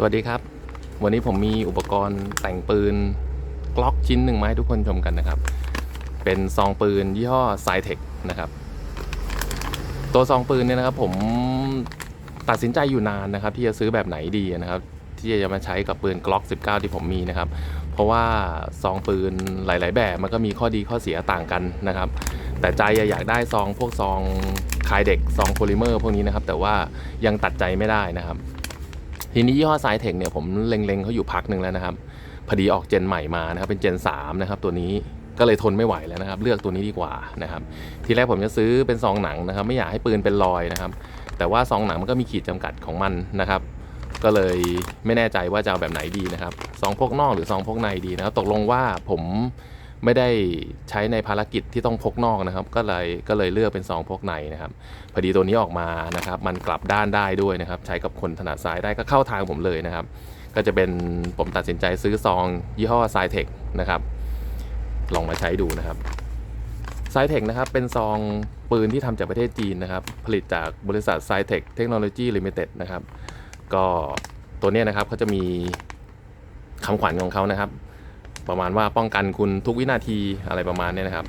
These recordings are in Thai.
สวัสดีครับ วันนี้ผมมีอุปกรณ์แต่งปืนกล็อกชิ้นหนึ่งมาให้ทุกคนชมกันนะครับ เป็นซองปืนยี่ห้อไซเทคนะครับ ตัวซองปืนเนี่ยนะครับ ผมตัดสินใจอยู่นานนะครับ ที่จะซื้อแบบไหนดีนะครับ ที่จะมาใช้กับปืนกล็อก 19 ที่ผมมีนะครับ เพราะว่าซองปืนหลาย ๆ แบบมันก็มีข้อดีข้อเสียต่างกันนะครับ แต่ใจอยากได้ซองพวกซองคายเด็กซองโพลิเมอร์พวกนี้นะครับ แต่ว่ายังตัดใจไม่ได้นะครับ ทีนี้ยี่ห้อไซเทคเนี่ยผมเล็งๆเขาอยู่พักหนึ่งแล้วนะครับ พอดีออกเจนใหม่มานะครับ เป็นเจน3นะครับตัวนี้ก็เลยทนไม่ไหวแล้วนะครับ เลือกตัวนี้ดีกว่านะครับ ทีแรกผมจะซื้อเป็นซองหนังนะครับ ไม่อยากให้ปืนเป็นรอยนะครับ แต่ว่าซองหนังมันก็มีขีดจำกัดของมันนะครับ ก็เลยไม่แน่ใจว่าจะเอาแบบไหนดีนะครับซองพกนอกหรือซองพกในดีนะครับ ตกลงว่าผม ไม่ได้ใช้ในภารกิจที่ต้องพกนอกนะครับ ก็เลยก็เลยเลือกเป็นซองพกในนะครับพอดีตัวนี้ออกมานะครับ มันกลับด้านได้ด้วยนะครับ ใช้กับคนถนัดซ้ายได้ก็เข้าทางผมเลยนะครับ ก็จะเป็นผมตัดสินใจซื้อซองยี่ห้อไซเทคนะครับ ลองมาใช้ดูนะครับไซเทคนะครับเป็นซองปืนที่ทำจากประเทศจีนนะครับ ผลิตจากบริษัทไซเทคเทคโนโลยีลิมิเต็ดนะครับ ก็ตัวนี้นะครับเขาจะมีคำขวัญของเขานะครับ ประมาณว่าป้องกันคุณทุกวินาทีอะไรประมาณนี้นะครับ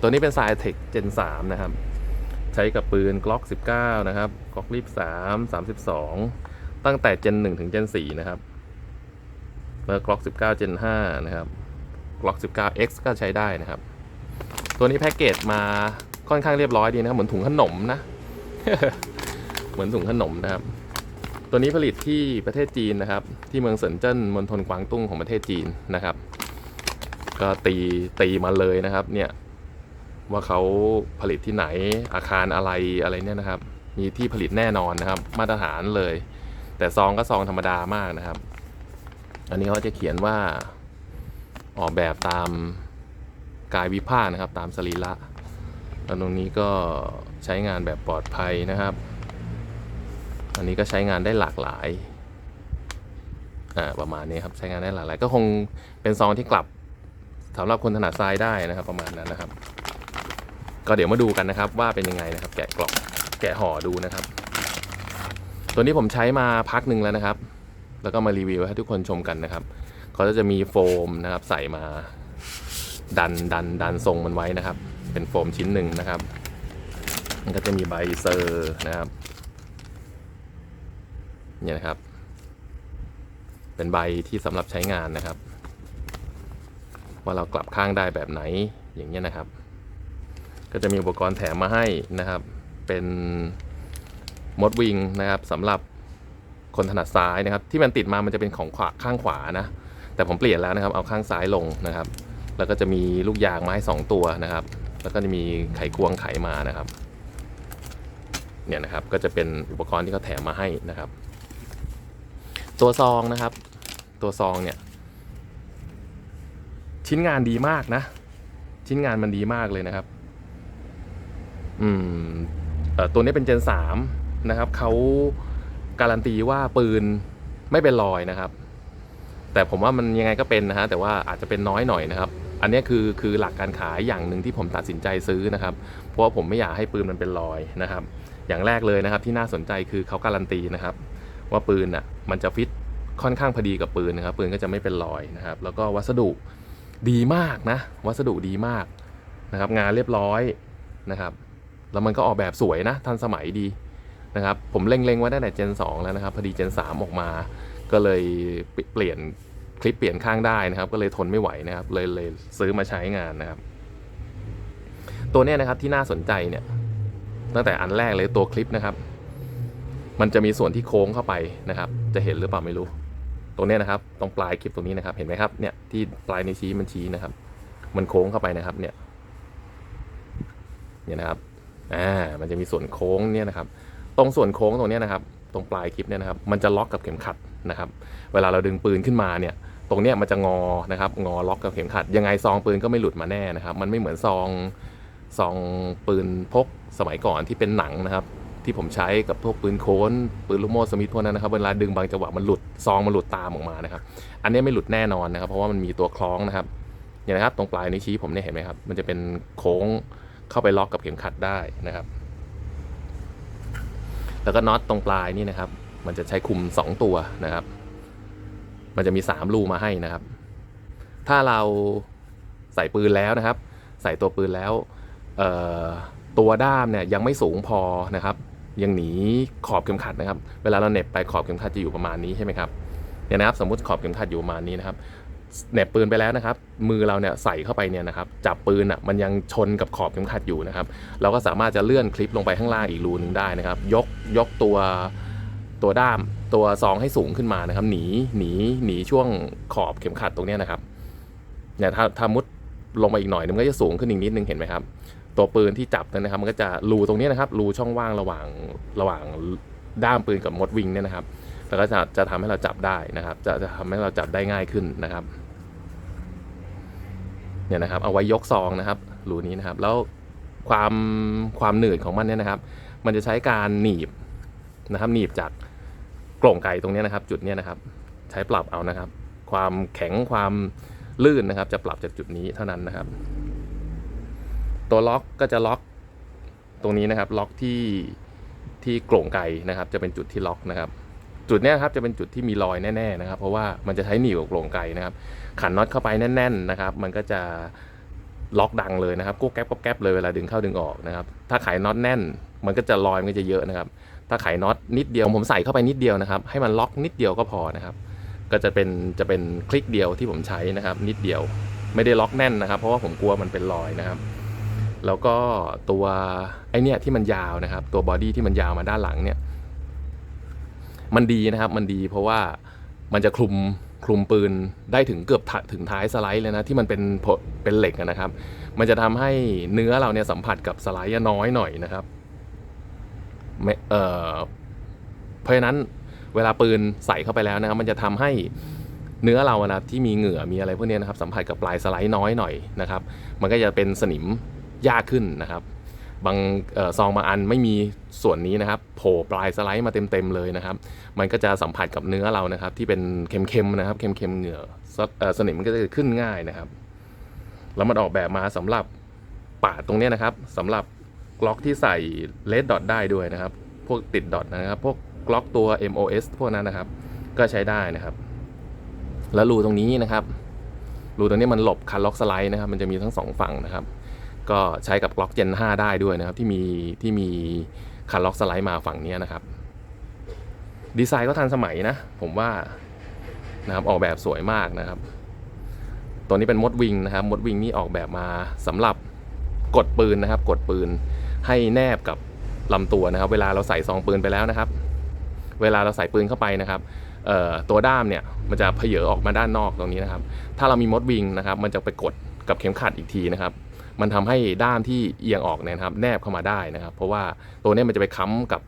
ตัวนี้เป็นไซเทคเจน3นะครับ ใช้กับปืน Glock 19 นะครับ Glock 3 32 ตั้งแต่เจน1ถึงเจน4นะครับแล้ว Glock 19เจน5นะครับ Glock 19 X ก็ใช้ได้นะครับ ตัวนี้แพ็กเกจมาค่อนข้างเรียบร้อยดีนะครับ เหมือนถุงขนมนะ เหมือนถุงขนมนะครับ ตัวนี้ผลิตที่ประเทศจีนนะครับ ที่เมืองเซินเจิ้นมณฑลกวางตุ้งของประเทศจีนนะครับ ก็ตีตีมาเลยนะครับ เนี่ยว่าเขาผลิตที่ไหนอาคารอะไรอะไรเนี่ยนะครับ มีที่ผลิตแน่นอนนะครับ มาตรฐานเลย แต่ซองก็ซองธรรมดามากนะครับ อันนี้เขาจะเขียนว่าออกแบบตามกายวิภาคนะครับ ตามสรีระแล้วตรงนี้ก็ใช้งานแบบปลอดภัยนะครับ อันนี้ก็ใช้งานได้หลากหลาย อ่าประมาณนี้ครับใช้งานได้หลากหลาย ก็คงเป็นซองที่กลับ สำหรับคนถนัดซ้ายได้นะครับ ประมาณนั้นนะครับ ก็เดี๋ยวมาดูกันนะครับ ว่าเป็นยังไงนะครับ แกะกล่องแกะห่อดูนะครับ ตัวนี้ผมใช้มาพักหนึ่งแล้วนะครับ แล้วก็มารีวิวให้ทุกคนชมกันนะครับเขาจะมีโฟมนะครับ ใส่มาดันดันดันทรงมันไว้นะครับ เป็นโฟมชิ้นหนึ่งนะครับมันก็จะมีใบเซอร์นะครับเนี่ยนะครับ เป็นใบที่สำหรับใช้งานนะครับ ว่าเรากลับข้างได้แบบไหนอย่างเงี้ยนะครับ ก็จะมีอุปกรณ์แถมมาให้นะครับ เป็นมดวิงนะครับสำหรับคนถนัดซ้ายนะครับ ที่มันติดมามันจะเป็นของขวาข้างขวานะ แต่ผมเปลี่ยนแล้วนะครับ เอาข้างซ้ายลงนะครับ แล้วก็จะมีลูกยางมาให้สองตัวนะครับ แล้วก็จะมีไขควงไขมานะครับเนี่ยนะครับก็จะเป็นอุปกรณ์ที่เขาแถมมาให้นะครับ ตัวซองนะครับ ตัวซองเนี่ย ชิ้นงานดีมากนะ ชิ้นงานมันดีมากเลยนะครับ อืมตัวนี้เป็นเจน3นะครับเขาการันตีว่าปืนไม่เป็นรอยนะครับ แต่ผมว่ามันยังไงก็เป็นนะฮะแต่ว่าอาจจะเป็นน้อยหน่อยนะครับ อันนี้คือคือหลักการขายอย่างหนึ่งที่ผมตัดสินใจซื้อนะครับ เพราะว่าผมไม่อยากให้ปืนมันเป็นรอยนะครับ อย่างแรกเลยนะครับที่น่าสนใจคือเขาการันตีนะครับ ว่าปืนอะมันจะฟิตค่อนข้างพอดีกับปืนนะครับ ปืนก็จะไม่เป็นรอยนะครับ แล้วก็วัสดุ ดีมากนะ วัสดุดีมากนะครับ งานเรียบร้อยนะครับ แล้วมันก็ออกแบบสวยนะ ทันสมัยดีนะครับ ผมเล็งๆไว้ตั้งแต่เจน 2 แล้วนะครับ พอดีเจน 3 ออกมา ก็เลยเปลี่ยนคลิปเปลี่ยนข้างได้นะครับ ก็เลยทนไม่ไหวนะครับ เลยเลยซื้อมาใช้งานนะครับ ตัวเนี้ยนะครับที่น่าสนใจเนี่ย ตั้งแต่อันแรกเลยตัวคลิปนะครับ มันจะมีส่วนที่โค้งเข้าไปนะครับ จะเห็นหรือเปล่าไม่รู้ รงนี้นะครับ ตรงปลายคลิปตรงนี้นะครับ เห็นไหมครับเนี่ยที่ปลายนิ้วชี้มันชี้นะครับ มันโค้งเข้าไปนะครับ เนี่ย เนี่ยนะครับอ่ามันจะมีส่วนโค้งเนี่ยนะครับ ตรงส่วนโค้งตรงนี้นะครับ ตรงปลายคลิปเนี่ยนะครับ มันจะล็อกกับเข็มขัดนะครับ เวลาเราดึงปืนขึ้นมาเนี่ย ตรงเนี้ยมันจะงอนะครับ งอล็อกกับเข็มขัด ยังไงซองปืนก็ไม่หลุดมาแน่นะครับ มันไม่เหมือนซองซองปืนพกสมัยก่อนที่เป็นหนังนะครับ ที่ผมใช้กับพวกปืนโค้นปืนลูกโม่สมิธพวกนั้นนะครับ เวลาดึงบางจังหวะมันหลุดซองมันหลุดตามออกมานะครับ อันนี้ไม่หลุดแน่นอนนะครับ เพราะว่ามันมีตัวคล้องนะครับเนี่ยนะครับ ตรงปลายนิ้วชี้ผมเนี่ยเห็นไหมครับ มันจะเป็นโค้งเข้าไปล็อกกับเข็มขัดได้นะครับ แล้วก็น็อตตรงปลายนี่นะครับ มันจะใช้คุม 2 ตัวนะครับ มันจะมีสามรูมาให้นะครับ ถ้าเราใส่ปืนแล้วนะครับ ใส่ตัวปืนแล้วเอ่อตัวด้ามเนี่ยยังไม่สูงพอนะครับ ยังหนีขอบเข็มขัดนะครับ เวลาเราเน็บไปขอบเข็มขัดจะอยู่ประมาณนี้ใช่ไหมครับเนี่ยนะครับสมมติขอบเข็มขัดอยู่ประมาณนี้นะครับเน็บปืนไปแล้วนะครับ มือเราเนี่ยใส่เข้าไปเนี่ยนะครับจับปืนอะมันยังชนกับขอบเข็มขัดอยู่นะครับ เราก็สามารถจะเลื่อนคลิปลงไปข้างล่างอีกรูหนึงได้นะครับ ยกยกตัวตัวด้ามตัวซองให้สูงขึ้นมานะครับ หนีหนีหนีช่วงขอบเข็มขัดตรงเนี้ยนะครับเนี่ยถ้าถ้ามุดลงไปอีกหน่อยนึงมันก็จะสูงขึ้นอีกนิดนึงเห็นไหมครับ ตัวปืนที่จับนะครับ มันก็จะรูตรงนี้นะครับรูช่องว่างระหว่างระหว่างด้ามปืนกับมดวิงเนี่ยนะครับ แล้วก็จะจะทำให้เราจับได้นะครับ จะจะทำให้เราจับได้ง่ายขึ้นนะครับเนี่ยนะครับเอาไว้ยกซองนะครับรูนี้นะครับ แล้วความความหนืดของมันเนี่ยนะครับ มันจะใช้การหนีบนะครับหนีบจากกล่องไก่ตรงนี้นะครับ จุดเนี้ยนะครับ ใช้ปรับเอานะครับ ความแข็งความลื่นนะครับ จะปรับจากจุดนี้เท่านั้นนะครับ ตัวล็อกก็จะล็อกตรงนี้นะครับ ล็อกที่ที่โกร่งไกนะครับ จะเป็นจุดที่ล็อกนะครับ จุดนี้ครับจะเป็นจุดที่มีรอยแน่ๆนะครับ เพราะว่ามันจะใช้หนีบกับโกร่งไกนะครับ ขันน็อตเข้าไปแน่น ๆนะครับ มันก็จะล็อกดังเลยนะครับกุ๊กแก๊บกุ๊กแก๊บเลยเวลาดึงเข้าดึงออกนะครับ ถ้าไขน็อตแน่น มันก็จะรอยมันก็จะเยอะนะครับ ถ้าไขน็อตนิดเดียวผมใส่เข้าไปนิดเดียวนะครับ ให้มันล็อกนิดเดียวก็พอนะครับ ก็จะเป็นจะเป็นคลิกเดียวที่ผมใช้นะครับ นิดเดียวไม่ได้ล็อกแน่นนะครับ เพราะว่าผมกลัวมันเป็นรอยนะครับ แล้วก็ตัวไอเนี่ยที่มันยาวนะครับ ตัวบอดี้ที่มันยาวมาด้านหลังเนี่ย มันดีนะครับมันดีเพราะว่ามันจะคลุมคลุมปืนได้ถึงเกือบถึงท้ายสไลด์เลยนะที่มันเป็นเป็นเหล็กนะครับ มันจะทำให้เนื้อเราเนี่ยสัมผัสกับสไลด์น้อยหน่อยนะครับเเพราะฉะนั้นเวลาปืนใส่เข้าไปแล้วนะครับ มันจะทำให้เนื้อเราอะนะที่มีเหงื่อมีอะไรพวกนี้นะครับสัมผัสกับปลายสไลด์น้อยหน่อยนะครับ มันก็จะเป็นสนิม ยากขึ้นนะครับ บางออซองบางอันไม่มีส่วนนี้นะครับโผล่ปลายสไลด์มาเต็มๆเลยนะครับ มันก็จะสัมผัสกับเนื้อเรานะครับ ที่เป็นเค็มๆนะครับเค็มๆเหงื่อซเอ่อสนิมมันก็จะขึ้นง่ายนะครับแล้วมันออกแบบมาสำหรับปาดตรงนี้นะครับสำหรับกล็อกที่ใส่เลดดอทได้ด้วยนะครับ พวกติดดอทนะครับ พวกกล็อกตัว MOS พวกนั้นนะครับ ก็ใช้ได้นะครับ แล้วรูตรงนี้นะครับรูตรงนี้มันหลบคันล็อกสไลด์นะครับ มันจะมีทั้งสองฝั่งนะครับ ก็ใช้กับกล็อก Gen 5 ได้ด้วยนะครับ ที่มีที่มีคันล็อกสไลด์มาฝั่งนี้นะครับ ดีไซน์ก็ทันสมัยนะ ผมว่านะครับออกแบบสวยมากนะครับ ตัวนี้เป็นมดวิงนะครับมดวิงนี่ออกแบบมาสำหรับกดปืนนะครับ กดปืนให้แนบกับลำตัวนะครับ เวลาเราใส่ซองปืนไปแล้วนะครับ เวลาเราใส่ปืนเข้าไปนะครับตัวด้ามเนี่ยมันจะเพเยอออกมาด้านนอกตรงนี้นะครับ ถ้าเรามีมดวิงนะครับ มันจะไปกดกับเข็มขัดอีกทีนะครับ มันทำให้ด้ามที่เอียงออกเนี่ยนะครับ แนบเข้ามาได้นะครับ เพราะว่าตัวนี้มันจะไปค้ำกับ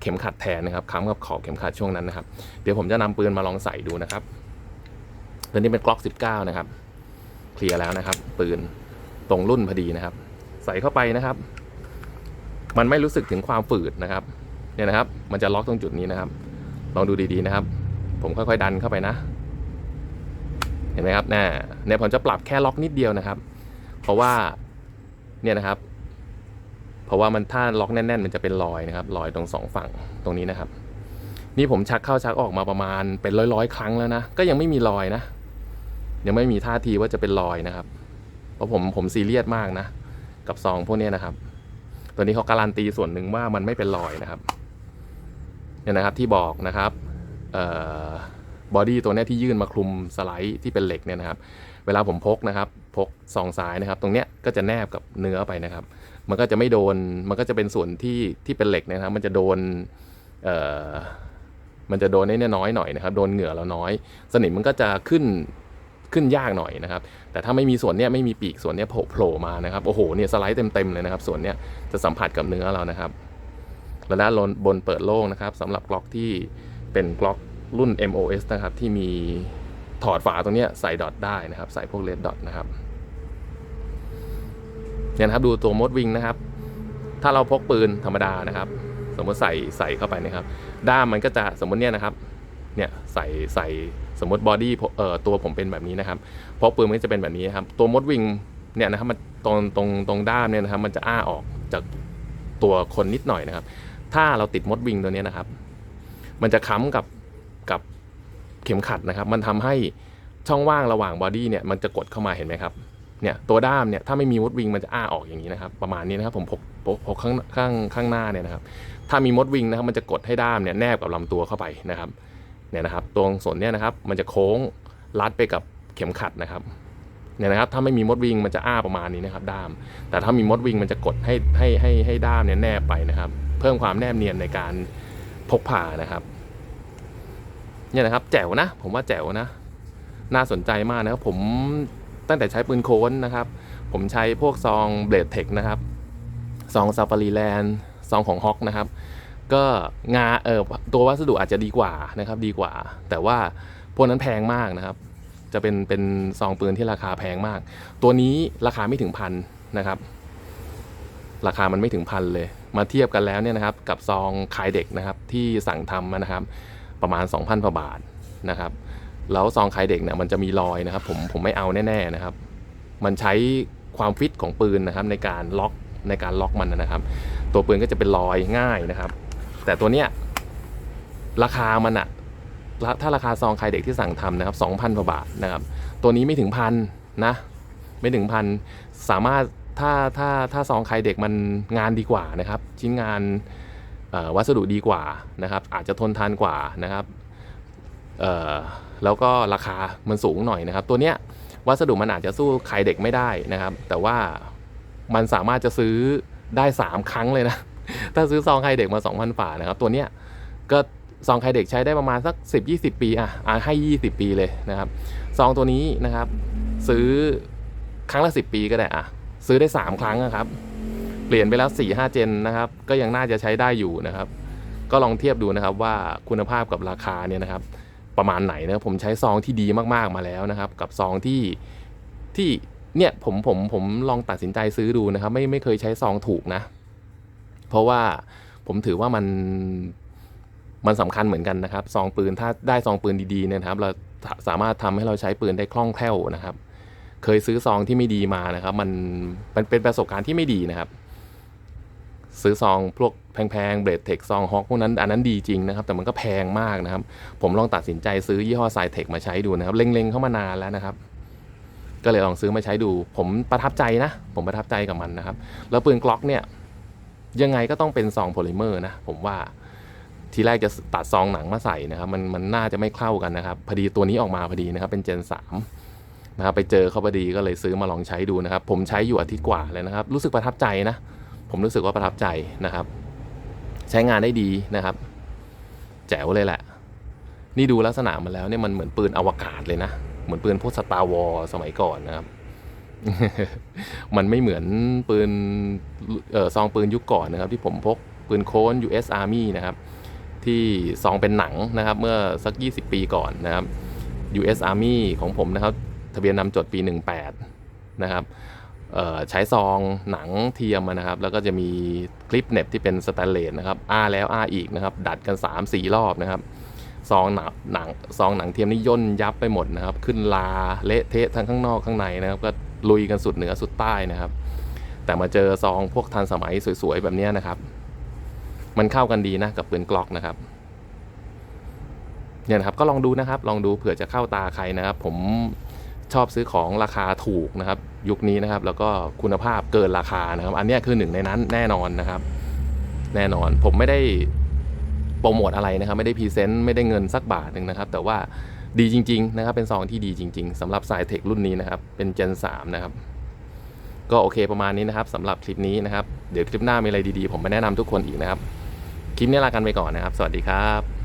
เข็มขัดแทนนะครับค้ำกับขอบเข็มขัดช่วงนั้นนะครับ เดี๋ยวผมจะนำปืนมาลองใส่ดูนะครับตัวนี้เป็นกล็อก19 นะครับ เคลียร์แล้วนะครับ ปืนตรงรุ่นพอดีนะครับ ใส่เข้าไปนะครับ มันไม่รู้สึกถึงความฝืดนะครับ เนี่ยนะครับ มันจะล็อกตรงจุดนี้นะครับ ลองดูดีๆนะครับ ผมค่อยๆดันเข้าไปนะ เห็นไหมครับแน่เนี่ยผมจะปรับแค่ล็อกนิดเดียวนะครับ เพราะว่า เนี่ยนะครับ เพราะว่ามันถ้าล็อกแน่น ๆ มันจะเป็นรอยนะครับรอยตรงสองฝั่งตรงนี้นะครับ นี่ผมชักเข้าชักออกมาประมาณเป็นร้อยๆครั้งแล้วนะก็ยังไม่มีรอยนะ ยังไม่มีท่าทีว่าจะเป็นรอยนะครับ เพราะผมผมซีเรียสมากนะ กับซองพวกนี้นะครับ ตัวนี้เขาการันตีส่วนหนึ่งว่ามันไม่เป็นรอยนะครับเนี่ยนะครับที่บอกนะครับบอดี้ตัวนี้ที่ยื่นมาคลุมสไลด์ที่เป็นเหล็กเนี่ยนะครับ เวลาผมพกนะครับ พกซองซ้ายนะครับ ตรงเนี้ยก็จะแนบกับเนื้อไปนะครับ มันก็จะไม่โดน มันก็จะเป็นส่วนที่ที่เป็นเหล็กนะครับ มันจะโดนเอ่อมันจะโดนได้น้อยหน่อยนะครับ โดนเหงื่อเราน้อย สนิมมันก็จะขึ้นขึ้นยากหน่อยนะครับ แต่ถ้าไม่มีส่วนเนี้ยไม่มีปีกส่วนเนี้ยโผล่มานะครับ โอ้โห เนี่ยสไลด์เต็มๆเลยนะครับ ส่วนเนี้ยจะสัมผัสกับเนื้อเรานะครับ และด้านบนเปิดโล่งนะครับสำหรับกล็อกที่เป็นกล็อกรุ่น MOS นะครับที่มี ถอดฝาตรงนี้ใส่ดอทได้นะครับ ใส่พวกเลดดอทนะครับเนี่ยนะครับดูตัวมดวิงนะครับ ถ้าเราพกปืนธรรมดานะครับ สมมติใส่ใส่เข้าไปนะครับ ด้ามมันก็จะสมมติเนี่ยนะครับ เนี่ยใส่ใส่สมมติบอดี้เอ่อตัวผมเป็นแบบนี้นะครับพราะปืนมันจะเป็นแบบนี้นครับ ตัวมดวิงเนี่ยนะครับมันตรงตรงตรงด้ามเนี่ยนะครับ มันจะอ้าออกจากตัวคนนิดหน่อยนะครับ ถ้าเราติดมดวิงตัวนี้นะครับ มันจะค้ำกับกับ ข็มขัดนะครับ มันทำให้ช่องว่างระหว่างบอดี้เนี่ยมันจะกดเข้ามาเห็นไหมครับเนี่ยตัวด้ามเนี่ยถ้าไม่มีมดวิงมันจะอ้าออกอย่างนี้นะครับ ประมาณนี้นะครับผมพกพกข้างข้างข้างหน้าเนี่ยนะครับ ถ้ามีมดวิงนะครับ มันจะกดให้ด้ามเนี่ยแนบกับลำตัวเข้าไปนะครับเนี่ยนะครับตรงส่วนเนี่ยนะครับมันจะโค้งรัดไปกับเข็มขัดนะครับเนี่ยนะครับถ้าไม่มีมดวิงมันจะอ้าประมาณนี้นะครับ ด้าม แต่ถ้ามีมดวิงมันจะกดให้ให้ให้ให้ด้ามเนี่ยแนบไปนะครับ เพิ่มความแนบเนียนในการพกพานะครับ เนี่ยนะครับแจ๋วนะ ผมว่าแจ๋วนะ น่าสนใจมากนะครับผมตั้งแต่ใช้ปืนโค้นนะครับ ผมใช้พวกซองเบลดเทคนะครับซองซาฟารีแลนด์ซองของฮอกนะครับ ก็งาเออตัววัสดุอาจจะดีกว่านะครับ ดีกว่า แต่ว่าพวกนั้นแพงมากนะครับ จะเป็นเป็นซองปืนที่ราคาแพงมาก ตัวนี้ราคาไม่ถึงพันนะครับ ราคามันไม่ถึงพันเลย มาเทียบกันแล้วเนี่ยนะครับ กับซองขายเด็กนะครับที่สั่งทำนะครับ ประมาณ 2,000กว่าบาทนะครับ แล้วซองขายเด็กเนี่ยมันจะมีรอยนะครับ ผมผมไม่เอาแน่ๆนะครับ มันใช้ความฟิตของปืนนะครับ ในการล็อกในการล็อกมันนะครับ ตัวปืนก็จะเป็นรอยง่ายนะครับ แต่ตัวเนี้ยราคามันอะถ้าราคาซองขายเด็กที่สั่งทำนะครับ2,000กว่าบาทนะครับ ตัวนี้ไม่ถึงพันนะไม่ถึงพันสามารถถ้าถ้าถ้าซองขายเด็กมันงานดีกว่านะครับ ชิ้นงาน วัสดุดีกว่านะครับอาจจะทนทานกว่านะครับแล้วก็ราคามันสูงหน่อยนะครับ ตัวเนี้ยวัสดุมันอาจจะสู้ขายเด็กไม่ได้นะครับ แต่ว่ามันสามารถจะซื้อได้ 3 ครั้งเลยนะ ถ้าซื้อซองไข่เด็กมา 2,000ฝานะครับ ตัวเนี้ยก็ซองไข่เด็กใช้ได้ประมาณสัก 10-20 ปีอะอะให้ 20 ปีเลยนะครับ ซองตัวนี้นะครับ ซื้อครั้งละ 10 ปีก็ได้อะซื้อได้ 3 ครั้งนะครับ ปลี่ยนไปแล้ว4 5เจนนะครับ ก็ยังน่าจะใช้ได้อยู่นะครับ ก็ลองเทียบดูนะครับว่าคุณภาพกับราคาเนี่ยนะครับ ประมาณไหนนะผมใช้ซองที่ดีมากๆมาแล้วนะครับ กับซองที่ที่เนี่ยผมผมผมลองตัดสินใจซื้อดูนะครับ ไม่ไม่เคยใช้ซองถูกนะ เพราะว่าผมถือว่ามันมันสำคัญเหมือนกันนะครับซองปืนถ้าได้ซองปืนดีๆเนี่ยนะครับ เราสามารถทำให้เราใช้ปืนได้คล่องแคล่วนะครับ เคยซื้อซองที่ไม่ดีมานะครับ มันมันเป็นประสบการณ์ที่ไม่ดีนะครับ ซื้อซองพวกแพงๆเบรดเทคซองฮอกพวกนั้นอันนั้นดีจริงนะครับ แต่มันก็แพงมากนะครับ ผมลองตัดสินใจซื้อยี่ห้อไซเทคมาใช้ดูนะครับ เล็งๆเข้ามานานแล้วนะครับ ก็เลยลองซื้อมาใช้ดู ผมประทับใจนะ ผมประทับใจกับมันนะครับ แล้วปืนกล็อกเนี่ยยังไงก็ต้องเป็นซองโพลิเมอร์นะผมว่าทีแรกจะตัดซองหนังมาใส่นะครับ มันมันน่าจะไม่เข้ากันนะครับ พอดีตัวนี้ออกมาพอดีนะครับ เป็นเจน3นะครับไปเจอเขาพอดีก็เลยซื้อมาลองใช้ดูนะครับ ผมใช้อยู่อาทิตย์กว่าเลยนะครับ รู้สึกประทับใจนะ ผมรู้สึกว่าประทับใจนะครับ ใช้งานได้ดีนะครับ แจ๋วเลยแหละ นี่ดูลักษณะมันแล้วเนี่ยมันเหมือนปืนอวกาศเลยนะ เหมือนปืนพวกสตาร์วอลสมัยก่อนนะครับ มันไม่เหมือนปืนออซองปืนยุคก่อนนะครับ ที่ผมพกปืนโค้น US Army นะครับ ที่ซองเป็นหนังนะครับ เมื่อสัก 20 ปีก่อนนะครับ US Army ของผมนะครับ ทะเบียนนำจดปี 18 นะครับ ใช้ซองหนังเทียมนะครับ แล้วก็จะมีคลิปเน็บที่เป็นสแตนเลสนะครับอ้าแล้วอ้าอีกนะครับ ดัดกัน 3-4 รอบนะครับซองหนังหนังซองหนังเทียมนี่ย่นยับไปหมดนะครับ ขึ้นลาเละเทะทั้งข้างนอกข้างในนะครับ ก็ลุยกันสุดเหนือสุดใต้นะครับ แต่มาเจอซองพวกทันสมัยสวยๆแบบนี้นะครับ มันเข้ากันดีนะกับปืนกล็อกนะครับเนี่ยนะครับก็ลองดูนะครับ ลองดูเผื่อจะเข้าตาใครนะครับ ผม ชอบซื้อของราคาถูกนะครับ ยุคนี้นะครับ แล้วก็คุณภาพเกินราคานะครับ อันนี้คือหนึ่งในนั้นแน่นอนนะครับ แน่นอนผมไม่ได้โปรโมทอะไรนะครับ ไม่ได้พรีเซนต์ไม่ได้เงินสักบาทหนึ่งนะครับ แต่ว่าดีจริง ๆ นะครับ เป็นซองที่ดีจริง ๆสำหรับสายเทครุ่นนี้นะครับ เป็น Gen 3 นะครับ ก็โอเคประมาณนี้นะครับสำหรับคลิปนี้นะครับ เดี๋ยวคลิปหน้ามีอะไรดีๆ ผมมาแนะนำทุกคนอีกนะครับ คลิปนี้ลากันไปก่อนนะครับ สวัสดีครับ